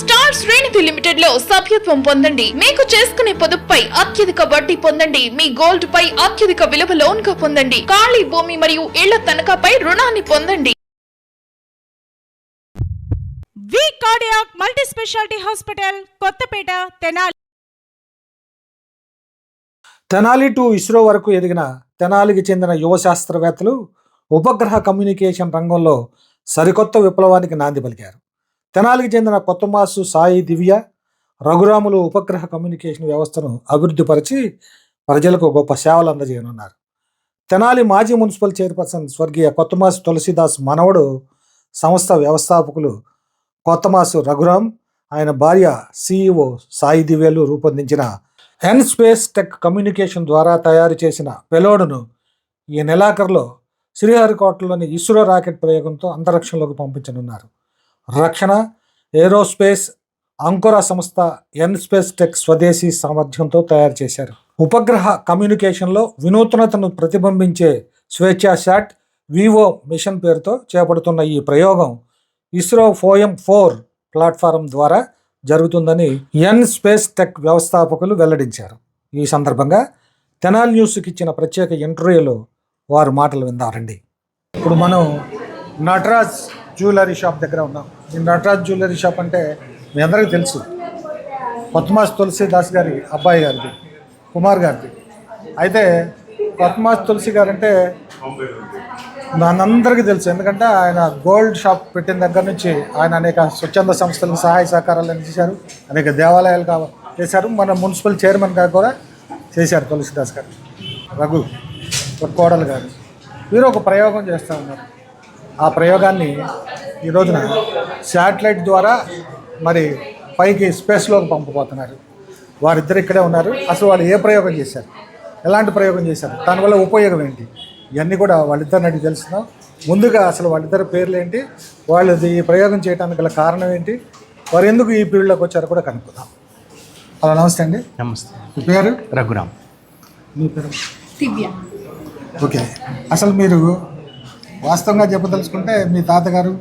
Star శ్రేణిధి లిమిటెడ్లో సభ్యత్వం పొందండి. మీకు చేసుకునే పొదుపుపై అత్యధిక వడ్డీ పొందండి. మీ గోల్డ్ పై అత్యధిక విలువ లోన్గా పొందండి. ఖాళీ భూమి మరియు ఇళ్ళ తనఖాపై రుణాన్ని పొందండి. V cardiac multi specialty hospital Kothapeta Tenali. Tenali to ISRO వరకు ఎదిగిన తెనాలికి చెందిన యువ శాస్త్రవేత్తలు ఉపగ్రహ కమ్యూనికేషన్ రంగంలో సరికొత్త విప్లవానికి నాంది పలికారు. తెనాలికి చెందిన కొత్తమాసు సాయి దివ్య రఘురాములు ఉపగ్రహ కమ్యూనికేషన్ వ్యవస్థను అభివృద్ధిపరిచి ప్రజలకు గొప్ప సేవలు అందజేయనున్నారు. తెనాలి మాజీ మున్సిపల్ చైర్పర్సన్ స్వర్గీయ కొత్తమాసు తులసిదాస్ మనవడు సంస్థ వ్యవస్థాపకులు కొత్తమాసు రఘురామ్ ఆయన భార్య సిఇఓ సాయి దివ్యలు రూపొందించిన ఎన్ స్పేస్ టెక్ కమ్యూనికేషన్ ద్వారా తయారు చేసిన పెలోడును ఈ నెలాఖరులో శ్రీహరికోటలోని ఇస్రో రాకెట్ ప్రయోగంతో అంతరిక్షంలోకి పంపించనున్నారు. రక్షణ ఏరోస్పేస్ అంకుర సంస్థ ఎన్ స్పేస్ టెక్ స్వదేశీ సామర్థ్యంతో తయారు చేశారు. ఉపగ్రహ కమ్యూనికేషన్లో వినూత్నతను ప్రతిబింబించే స్వేచ్ఛా శాట్ వివో మిషన్ పేరుతో చేపడుతున్న ఈ ప్రయోగం ఇస్రో ఫోయం ఫోర్ ప్లాట్ఫారం ద్వారా జరుగుతుందని ఎన్ స్పేస్ టెక్ వ్యవస్థాపకులు వెల్లడించారు. ఈ సందర్భంగా తెనాల్ న్యూస్కి ఇచ్చిన ప్రత్యేక ఇంటర్వ్యూలో వారు మాటలు విందారండి ఇప్పుడు మనం నటరాజ్ జ్యువెలరీ షాప్ దగ్గర ఉన్నాం. నేను నటరాజ్ జ్యువెలరీ షాప్ అంటే మీ అందరికీ తెలుసు. కొత్తమాస్ తులసిదాస్ గారి అబ్బాయి గారిది కుమార్ గారిది. అయితే కొత్తమాస్ తులసి గారు అంటే మనందరికీ తెలుసు. ఎందుకంటే ఆయన గోల్డ్ షాప్ పెట్టిన దగ్గర నుంచి ఆయన అనేక స్వచ్ఛంద సంస్థలకు సహాయ సహకారాలు అందించారు. అనేక దేవాలయాలు కావ చేశారు. మన మున్సిపల్ చైర్మన్ గారు కూడా చేశారు తులసిదాస్ గారు. రఘు కోడలు గారు. వీరు ఒక ప్రయోగం చేస్తూ ఉన్నారు. ఆ ప్రయోగాన్ని ఈ రోజున శాటిలైట్ ద్వారా మరి పైకి స్పేస్లోకి పంపబోతున్నారు. వారిద్దరు ఇక్కడే ఉన్నారు. అసలు వాళ్ళు ఏ ప్రయోగం చేశారు? ఎలాంటి ప్రయోగం చేశారు? దానివల్ల ఉపయోగం ఏంటి? ఇవన్నీ కూడా వాళ్ళిద్దరిని అడిగి తెలుస్తున్నాం ముందుగా అసలు వాళ్ళిద్దరి పేర్లు ఏంటి? వాళ్ళు ఈ ప్రయోగం చేయడానికి గల కారణం ఏంటి? వారు ఎందుకు ఈ ఫీల్డ్లోకి వచ్చారో కూడా కనుక్కుందాం. హలో నమస్తే అండి. నమస్తే. మీ పేరు? రఘురామ్. మీ పేరు? దివ్య. ఓకే. అసలు మీరు వాస్తవంగా చెప్పదలుచుకుంటే మీ తాతగారు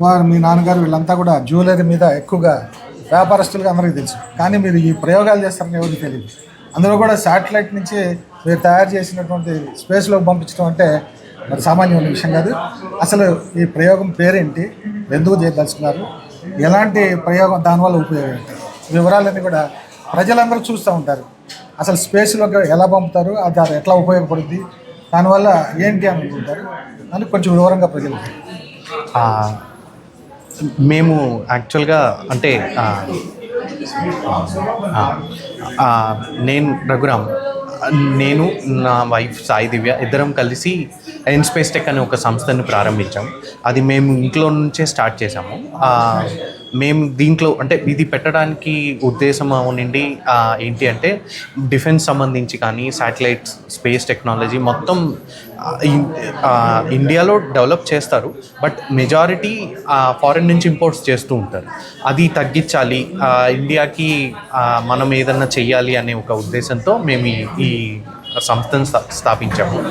వారు మీ నాన్నగారు వీళ్ళంతా కూడా జ్యువెలరీ మీద ఎక్కువగా వ్యాపారస్తులుగా అందరికీ తెలుసు. కానీ మీరు ఈ ప్రయోగాలు చేస్తారని ఎవరికి తెలియదు. అందులో కూడా శాటిలైట్ నుంచి మీరు తయారు చేసినటువంటి స్పేస్లోకి పంపించడం అంటే మరి సామాన్యమైన విషయం కాదు. అసలు ఈ ప్రయోగం పేరేంటి? ఎందుకు చేయదలుచుకున్నారు? ఎలాంటి ప్రయోగం దానివల్ల ఉపయోగం ఏంటి? వివరాలన్నీ కూడా ప్రజలందరూ చూస్తూ ఉంటారు. అసలు స్పేస్లోకి ఎలా పంపుతారు? అది అది ఎట్లా ఉపయోగపడుద్ది? దానివల్ల ఏంటి అని అనుకుంటారు? అని కొంచెం వివరంగా ప్రజలు మేము యాక్చువల్గా అంటే నేను రఘురామ్ నేను నా వైఫ్ సాయి దివ్య ఇద్దరం కలిసి ఎన్ స్పేస్ టెక్ అనే ఒక సంస్థను ప్రారంభించాం. అది మేము ఇంట్లో నుంచే స్టార్ట్ చేసాము మేము దీంట్లో అంటే ఇది పెట్టడానికి ఉద్దేశం ఉండి ఏంటి అంటే డిఫెన్స్ సంబంధించి కానీ శాటిలైట్ స్పేస్ టెక్నాలజీ మొత్తం ఇండియాలో డెవలప్ చేస్తారు. బట్ మెజారిటీ ఫారెన్ నుంచి ఇంపోర్ట్స్ చేస్తూ ఉంటారు. అది తగ్గించాలి. ఇండియాకి మనం ఏదన్నా చెయ్యాలి అనే ఒక ఉద్దేశంతో మేము ఈ- సంస్థను స్థా- స్థాపించాము.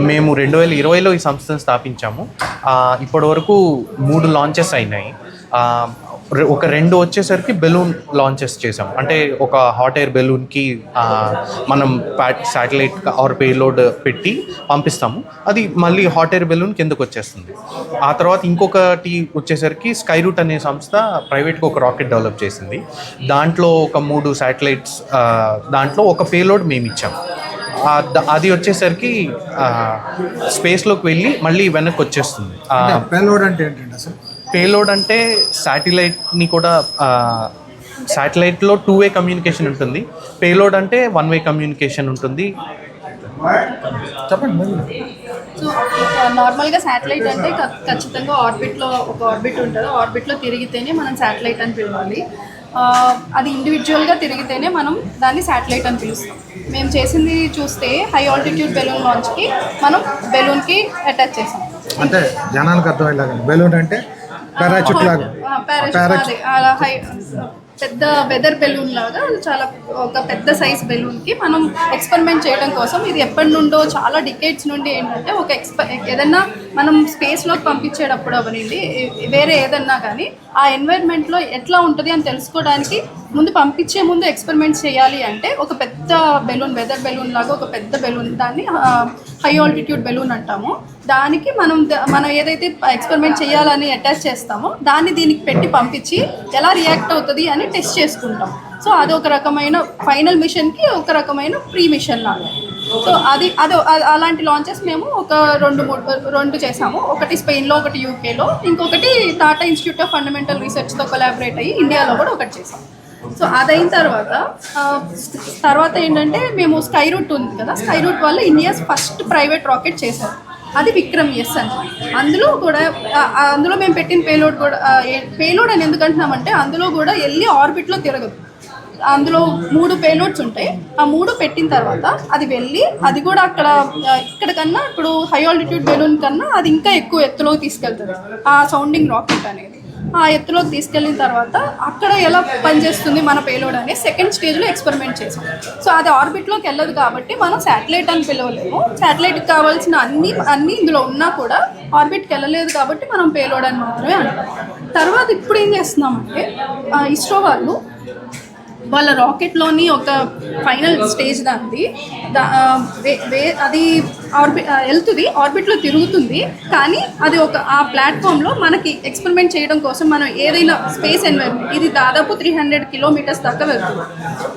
మేము రెండు వేల ఇరవైలో ఈ సంస్థను స్థాపించాము. ఇప్పటివరకు ఇప్పటి వరకు మూడు లాంచెస్ అయినాయి. ఒక రెండు వచ్చేసరికి బెలూన్ లాంచెస్ చేసాం అంటే ఒక హాట్ ఎయిర్ బెలూన్కి మనం ప్యాట్ శాటిలైట్ ఆర్ పేలోడ్ పెట్టి పంపిస్తాము. అది మళ్ళీ హాట్ ఎయిర్ బెలూన్ కిందకు వచ్చేస్తుంది. ఆ తర్వాత ఇంకొకటి వచ్చేసరికి స్కై రూట్ అనే సంస్థ ప్రైవేట్గా ఒక రాకెట్ డెవలప్ చేసింది. దాంట్లో ఒక మూడు శాటిలైట్స్ దాంట్లో ఒక పేలోడ్ మేము ఇచ్చాం. అది వచ్చేసరికి స్పేస్లోకి వెళ్ళి మళ్ళీ వెనక్కి వచ్చేస్తుంది. పేలోడ్ అంటే ఏంటండి అసలు పేలోడ్ అంటే శాటిలైట్ని కూడా శాటిలైట్లో టూ వే కమ్యూనికేషన్ ఉంటుంది. పేలోడ్ అంటే వన్ వే కమ్యూనికేషన్ ఉంటుంది. చెప్పండి సో నార్మల్గా శాటిలైట్ అంటే ఖచ్చితంగా ఆర్బిట్లో ఒక ఆర్బిట్ ఉంటుంది. ఆర్బిట్లో తిరిగితేనే మనం శాటిలైట్ అని పిలవాలి. ఆ, అది ఇండివిజువల్గా తిరిగితేనే మనం దాన్ని శాటిలైట్ అని పిలుస్తాం. మేము చేసింది చూస్తే హై ఆల్టిట్యూడ్ బెలూన్ లాంచ్కి మనం బెలూన్కి అటాచ్ చేసాం అంటే జనానికి అర్థమయ్యేలాగా బెలూన్ అంటే పారాచూట్ లాగా. పారాచూట్ అలా హై పెద్ద వెదర్ బెలూన్ లాగా అది చాలా ఒక పెద్ద సైజ్ బెలూన్కి మనం ఎక్స్పెరిమెంట్ చేయడం కోసం ఇది ఎప్పటి నుండో చాలా డికేట్స్ నుండి ఏంటంటే ఒక ఎక్స్ప ఏదన్నా మనం స్పేస్లోకి పంపించేటప్పుడు అవనండి వేరే ఏదన్నా కానీ ఆ ఎన్వైర్న్మెంట్లో ఎట్లా ఉంటుంది అని తెలుసుకోవడానికి ముందు పంపించే ముందు ఎక్స్పెరిమెంట్ చేయాలి అంటే ఒక పెద్ద బెలూన్ వెదర్ బెలూన్ లాగా ఒక పెద్ద బెలూన్ దాన్ని హై ఆల్టిట్యూడ్ బెలూన్ అంటాము. దానికి మనం మనం ఏదైతే ఎక్స్పెరిమెంట్ చేయాలని అటాచ్ చేస్తామో దాన్ని దీనికి పెట్టి పంపించి ఎలా రియాక్ట్ అవుతుంది అని టెస్ట్ చేసుకుంటాం. సో అది ఒక రకమైన ఫైనల్ మిషన్కి ఒక రకమైన ప్రీ మిషన్ లాగా. సో అది అది అలాంటి లాంచెస్ మేము ఒక రెండు మూడు రెండు చేసాము. ఒకటి స్పెయిన్లో ఒకటి యూకేలో. ఇంకొకటి టాటా ఇన్స్టిట్యూట్ ఆఫ్ ఫండమెంటల్ రీసెర్చ్తో కొలాబరేట్ అయ్యి ఇండియాలో కూడా ఒకటి చేసాం. సో అదైన తర్వాత తర్వాత ఏంటంటే మేము స్కై రూట్ ఉంది కదా. స్కై రూట్ వల్ల ఇండియాస్ ఫస్ట్ ప్రైవేట్ రాకెట్ చేశారు. అది విక్రమ్ ఎస్ అని. అందులో కూడా అందులో మేము పెట్టిన పేలోడ్ కూడా పేలోడ్ అని ఎందుకంటున్నామంటే అందులో కూడా వెళ్ళి ఆర్బిట్లో తిరగదు. అందులో మూడు పేలోడ్స్ ఉంటాయి. ఆ మూడు పెట్టిన తర్వాత అది వెళ్ళి అది కూడా అక్కడ ఇక్కడ కన్నా ఇప్పుడు హై ఆల్టిట్యూడ్ బెలూన్ కన్నా అది ఇంకా ఎక్కువ ఎత్తులోకి తీసుకెళ్తుంది. ఆ సౌండింగ్ రాకెట్ అనేది. ఆ ఎత్తులోకి తీసుకెళ్ళిన తర్వాత అక్కడ ఎలా పనిచేస్తుంది మన పేలోడ్ అనే సెకండ్ స్టేజ్లో ఎక్స్పెరిమెంట్ చేసాం. సో అది ఆర్బిట్లోకి వెళ్ళదు కాబట్టి మనం శాటిలైట్ అని పిలవలేము. శాటిలైట్కి కావాల్సిన అన్ని అన్ని ఇందులో ఉన్నా కూడా ఆర్బిట్కి వెళ్ళలేదు కాబట్టి మనం పేలోడ్ అని మాత్రమే అంటాం. తర్వాత ఇప్పుడు ఏం చేస్తున్నామంటే ఇస్రో వాళ్ళు వాళ్ళ రాకెట్లోని ఒక ఫైనల్ స్టేజ్ దాంది. వే- అది ఆర్బి వెళ్తుంది ఆర్బిట్లో తిరుగుతుంది. కానీ అది ఒక ఆ ప్లాట్ఫామ్లో మనకి ఎక్స్పెరిమెంట్ చేయడం కోసం మనం ఏదైనా స్పేస్ ఎన్వైర్మెంట్ ఇది దాదాపు త్రీ హండ్రెడ్ కిలోమీటర్స్ దాకా వెళ్తుంది.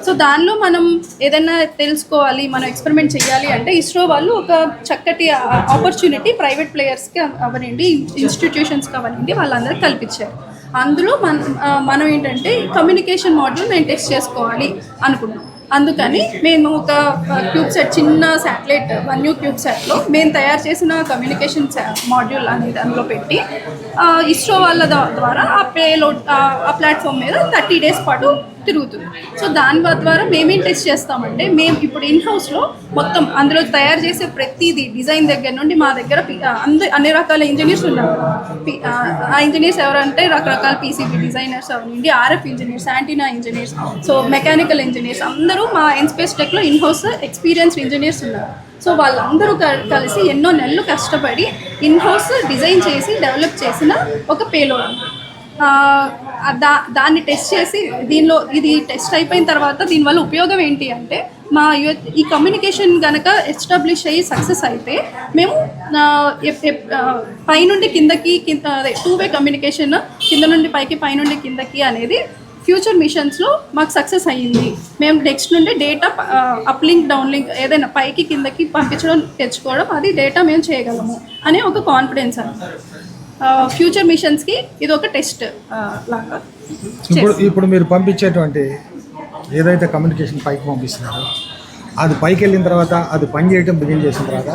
సో దానిలో మనం ఏదైనా తెలుసుకోవాలి మనం ఎక్స్పెరిమెంట్ చేయాలి అంటే ఇస్రో వాళ్ళు ఒక చక్కటి ఆపర్చునిటీ ప్రైవేట్ ప్లేయర్స్కి అవనండి ఇన్స్టిట్యూషన్స్కి అవనండి వాళ్ళందరికీ కల్పించారు. అందులో మన మనం ఏంటంటే కమ్యూనికేషన్ మాడ్యూల్ మేము టెస్ట్ చేసుకోవాలి అనుకున్నాం. అందుకని మేము ఒక క్యూబ్ సెట్ చిన్న శాటిలైట్ వన్ న్యూ క్యూబ్ సెట్లో మేము తయారు చేసిన కమ్యూనికేషన్ మాడ్యూల్ అనేది అందులో పెట్టి ఇస్రో వాళ్ళ ద్వారా ఆ పేలోడ్ ఆ ప్లాట్ఫామ్ మీద థర్టీ డేస్ పాటు తిరుగుతుంది సో దాని ద్వారా మేమేం టెస్ట్ చేస్తామంటే మేము ఇప్పుడు ఇన్హౌస్లో మొత్తం అందులో తయారు చేసే ప్రతిదీ డిజైన్ దగ్గర నుండి మా దగ్గర పి- అన్ని రకాల ఇంజనీర్స్ ఉన్నారు. పి- ఆ, ఇంజనీర్స్ ఎవరంటే రకరకాల PCB designers అవనండి RF engineers antenna engineers so mechanical engineers అందరూ మా ఎన్స్పేస్ టెక్లో ఇన్ హౌస్ ఇంజనీర్స్ ఉన్నారు. సో వాళ్ళందరూ కలిసి ఎన్నో నెలలు కష్టపడి ఇన్ హౌస్ డిజైన్ చేసి డెవలప్ చేసిన ఒక పేలో దా దాన్ని టెస్ట్ చేసి దీనిలో ఇది టెస్ట్ అయిపోయిన తర్వాత దీనివల్ల ఉపయోగం ఏంటి అంటే మా ఈ కమ్యూనికేషన్ కనుక ఎస్టాబ్లిష్ అయ్యి సక్సెస్ అయితే మేము ఎప్- ఎప్- పైనుండి కిందకి కింద అదే టూ వే కమ్యూనికేషన్ కింద నుండి పైకి పైనుండి కిందకి అనేది ఫ్యూచర్ మిషన్స్లో మాకు సక్సెస్ అయ్యింది. మేము నెక్స్ట్ నుండి డేటా అప్లింక్ డౌన్లింక్ ఏదైనా పైకి కిందకి పంపించడం తెచ్చుకోవడం అది డేటా మేము చేయగలము అనే ఒక కాన్ఫిడెన్స్ అన్నమాట. ఫ్యూచర్ మిషన్స్కి ఇది ఒక టెస్ట్ లాగా ఇప్పుడు ఇప్పుడు మీరు పంపించేటువంటి ఏదైతే కమ్యూనికేషన్ పైకి పంపిస్తున్నారో అది పైకి వెళ్ళిన తర్వాత అది పని చేయడం బిగిన్ చేసిన తర్వాత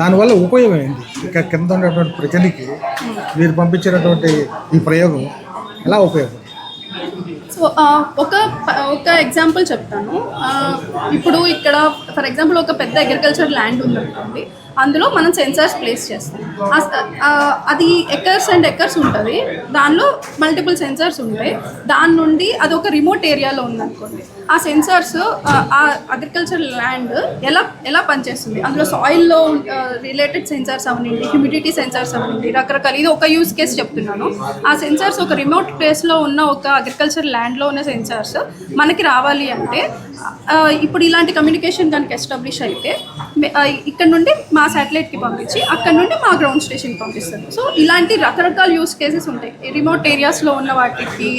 దానివల్ల ఉపయోగం ఏంటి? ఇక్కడ కింద ఉన్నటువంటి ప్రజలకి మీరు పంపించినటువంటి ఈ ప్రయోగం ఎలా ఉపయోగపడుతుంది సో ఒక ఒక ఎగ్జాంపుల్ చెప్తాను. ఇప్పుడు ఇక్కడ ఫర్ ఎగ్జాంపుల్ ఒక పెద్ద అగ్రికల్చర్ ల్యాండ్ ఉందనుకోండి. అందులో మనం సెన్సార్స్ ప్లేస్ చేస్తాం. అది ఎకర్స్ అండ్ ఎకర్స్ ఉంటుంది. దానిలో మల్టిపుల్ సెన్సార్స్ ఉంటాయి. దాని నుండి అది ఒక రిమోట్ ఏరియాలో ఉందనుకోండి. ఆ సెన్సార్స్ ఆ అగ్రికల్చర్ ల్యాండ్ ఎలా ఎలా పనిచేస్తుంది? అందులో సాయిల్లో రిలేటెడ్ సెన్సార్స్ అవనండి హ్యూమిడిటీ సెన్సార్స్ అవనండి రకరకాల. ఇది ఒక యూస్ కేస్ చెప్తున్నాను. ఆ సెన్సార్స్ ఒక రిమోట్ ప్లేస్లో ఉన్న ఒక అగ్రికల్చర్ ల్యాండ్లో ఉన్న సెన్సార్స్ మనకి రావాలి అంటే ఇప్పుడు ఇలాంటి కమ్యూనికేషన్ కనుక ఎస్టాబ్లిష్ అయితే ఇక్కడ నుండి మా శాటిలైట్కి పంపించి అక్కడ నుండి మా గ్రౌండ్ స్టేషన్కి పంపిస్తారు. సో ఇలాంటి రకరకాల యూస్ కేసెస్ ఉంటాయి. రిమోట్ ఏరియాస్లో ఉన్న వాటికి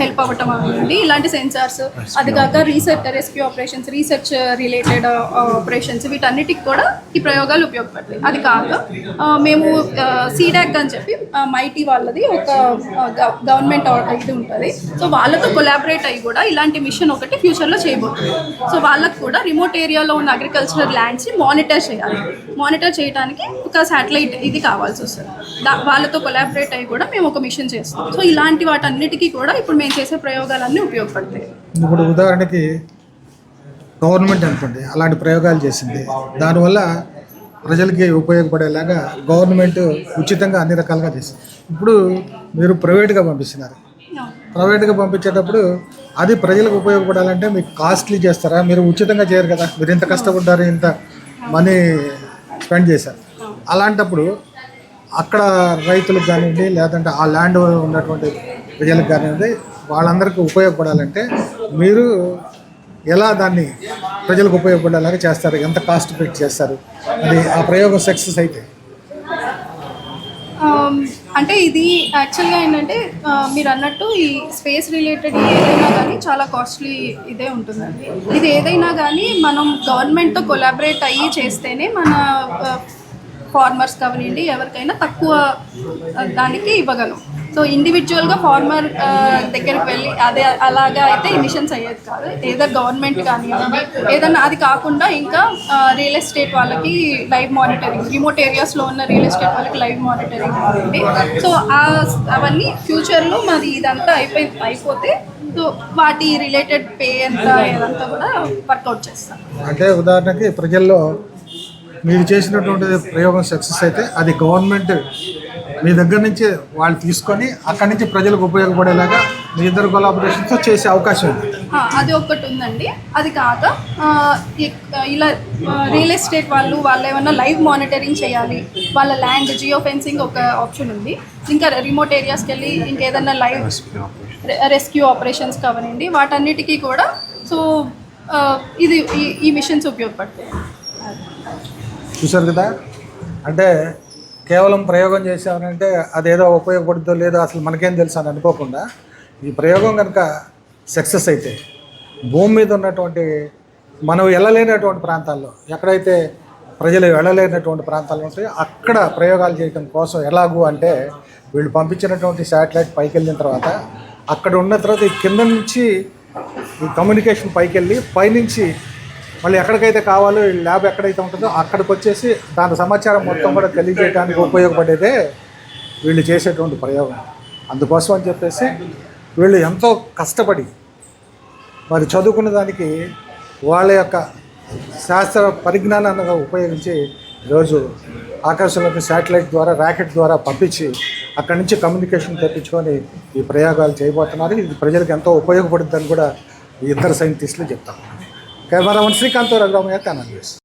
హెల్ప్ అవ్వటం అనేది ఇలాంటి సెన్సార్స్ అది కాక research rescue operations research related operations వీటన్నిటికి కూడా ఈ ప్రయోగాలు ఉపయోగపడతాయి. అది కాక మేము సీడాక్ అని చెప్పి మైటీ వాళ్ళది ఒక గవర్నమెంట్ ఇది ఉంటుంది. సో వాళ్ళతో కొలాబరేట్ అయ్యి కూడా ఇలాంటి మిషన్ ఒకటి ఫ్యూచర్లో అయిపోతుంది సో వాళ్ళకు కూడా రిమోట్ ఏరియాలో ఉన్న అగ్రికల్చరల్ ల్యాండ్స్ని మానిటర్ చేయాలి. మానిటర్ చేయడానికి ఒక శాటిలైట్ ఇది కావాల్సి వస్తుంది. దా- వాళ్ళతో కొలాబరేట్ అయ్యి కూడా మేము ఒక మిషన్ చేస్తాం. సో ఇలాంటి వాటన్నిటికీ కూడా ఇప్పుడు మేము చేసే ప్రయోగాలన్నీ ఉపయోగపడతాయి. ఇప్పుడు ఉదాహరణకి గవర్నమెంట్ అనుకోండి అలాంటి ప్రయోగాలు చేసింది. దానివల్ల ప్రజలకి ఉపయోగపడేలాగా గవర్నమెంట్ ఉచితంగా అన్ని రకాలుగా చేసింది. ఇప్పుడు మీరు ప్రైవేట్గా పంపిస్తున్నారు. ప్రైవేట్గా పంపించేటప్పుడు అది ప్రజలకు ఉపయోగపడాలంటే మీకు కాస్ట్లీ చేస్తారా? మీరు ఉచితంగా చేయరు కదా. మీరు ఇంత కష్టపడ్డారు ఇంత మనీ స్పెండ్ చేశారు. అలాంటప్పుడు అక్కడ రైతులకు కానివ్వండి లేదంటే ఆ ల్యాండ్ ఉన్నటువంటి ప్రజలకు కానివ్వండి వాళ్ళందరికీ ఉపయోగపడాలంటే మీరు ఎలా దాన్ని ప్రజలకు ఉపయోగపడేలాగా చేస్తారు? ఎంత కాస్ట్ పెట్టి చేస్తారు? అది ఆ ప్రయోగం సక్సెస్ అయితే. అంటే ఇది యాక్చువల్గా ఏంటంటే మీరు అన్నట్టు ఈ స్పేస్ రిలేటెడ్ ఏదైనా కానీ చాలా కాస్ట్లీ ఇదే ఉంటుందండి. ఇది ఏదైనా కానీ మనం గవర్నమెంట్తో కొలాబరేట్ అయ్యి చేస్తేనే మన ఫార్మర్స్ కానివ్వండి ఎవరికైనా తక్కువ దానికి ఇవ్వగలం. సో ఇండివిజువల్గా ఫార్మర్ దగ్గరికి వెళ్ళి అదే అలాగా అయితే మిషన్స్ అయ్యేది కాదు. ఏదో గవర్నమెంట్ కానివ్వండి ఏదన్నా అది కాకుండా ఇంకా రియల్ ఎస్టేట్ వాళ్ళకి లైవ్ మానిటరింగ్ రిమోట్ ఏరియాస్లో ఉన్న రియల్ ఎస్టేట్ వాళ్ళకి లైవ్ మానిటరింగ్ ఉంది సో అవన్నీ ఫ్యూచర్లో మరి ఇదంతా అయిపోయి అయిపోతే సో వాటి రిలేటెడ్ పే ఎంత ఏదంతా కూడా వర్కౌట్ చేస్తాం. అంటే ఉదాహరణకి ప్రజల్లో మీరు చేసినటువంటి ప్రయోగం సక్సెస్ అయితే అది గవర్నమెంట్ మీ దగ్గర నుంచి వాళ్ళు తీసుకొని అక్కడి నుంచి ప్రజలకు ఉపయోగపడేలాగా మీ ఇద్దరు కొలాబరేషన్తో చేసే అవకాశం ఉంది. అది ఒక్కటి ఉందండి. అది కాక ఇలా రియల్ ఎస్టేట్ వాళ్ళు వాళ్ళు ఏమన్నా లైవ్ మానిటరింగ్ చేయాలి వాళ్ళ ల్యాండ్ జియో ఫెన్సింగ్ ఒక ఆప్షన్ ఉంది. ఇంకా రిమోట్ ఏరియాస్కి వెళ్ళి ఇంకేదన్నా లైవ్ రెస్క్యూ ఆపరేషన్స్ కావనండి. వాటన్నిటికీ కూడా సో ఇది ఈ- ఈ మిషన్స్ ఉపయోగపడతాయి. చూసారు కదా? అంటే కేవలం ప్రయోగం చేసామనంటే అదేదో ఉపయోగపడుతుందో లేదో అసలు మనకేం తెలుసు అని అనుకోకుండా ఈ ప్రయోగం కనుక సక్సెస్ అయితే భూమి మీద ఉన్నటువంటి మనం వెళ్ళలేనటువంటి ప్రాంతాల్లో ఎక్కడైతే ప్రజలు వెళ్ళలేనటువంటి ప్రాంతాలు ఉంటాయో అక్కడ ప్రయోగాలు చేయడం కోసం ఎలాగూ అంటే వీళ్ళు పంపించినటువంటి శాటిలైట్ పైకి వెళ్ళిన తర్వాత అక్కడ ఉన్న తర్వాత ఈ కింద నుంచి ఈ కమ్యూనికేషన్ పైకి వెళ్ళి పైనుంచి మళ్ళీ ఎక్కడికైతే కావాలో ల్యాబ్ ఎక్కడైతే ఉంటుందో అక్కడికి వచ్చేసి దాని సమాచారం మొత్తం కూడా తెలియజేయడానికి ఉపయోగపడేదే వీళ్ళు చేసేటువంటి ప్రయోగం. అందుకోసం అని చెప్పేసి వీళ్ళు ఎంతో కష్టపడి మరి చదువుకున్న దానికి వాళ్ళ యొక్క శాస్త్ర పరిజ్ఞానాన్ని ఉపయోగించి ఈరోజు ఆకాశంలోకి శాటిలైట్ ద్వారా ర్యాకెట్ ద్వారా పంపించి అక్కడి నుంచి కమ్యూనికేషన్ తెప్పించుకొని ఈ ప్రయోగాలు చేయబోతున్నారు. ఇది ప్రజలకు ఎంతో ఉపయోగపడుతుందని కూడా ఈ ఇద్దరు సైంటిస్టులు చెప్తారు. Kaya para mo sa kantor ang mga kanan. Yes.